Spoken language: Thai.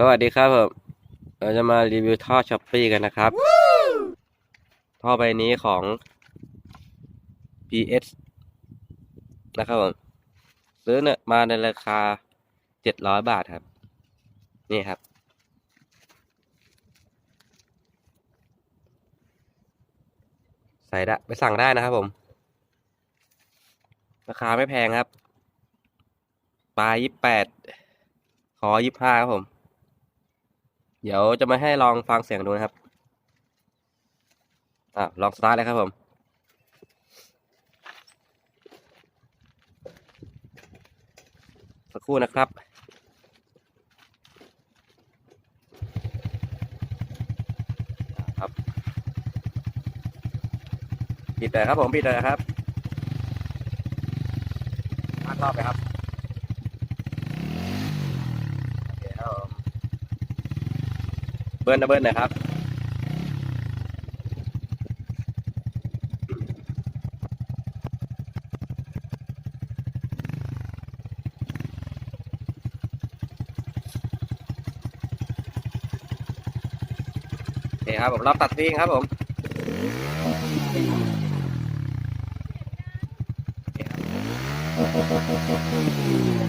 สวัสดีครับผมเราจะมารีวิวท่อช้อปปี้กันนะครับ ท่อใบนี้ของ PS นะครับผมซื้อเนี่ยมาในราคาเจ็ดร้อยบาทครับ นี่ครับ ใส่ได้ไปสั่งได้นะครับผม ราคาไม่แพงครับ ปลายยี่แปดขอยี่ห้าครับผม เดี๋ยวจะมาให้ลองฟังเสียงดูนะครับอะลองสตาร์ทเลยครับผมสักครู่นะครับครับปิดเลยครับผมปิดเลยครับลากรอบไปครับโอเคครับผมเบิร์นะเบิร์นะครับโอเคครับผมเราตัดทิ้งครับผมโอเคครับ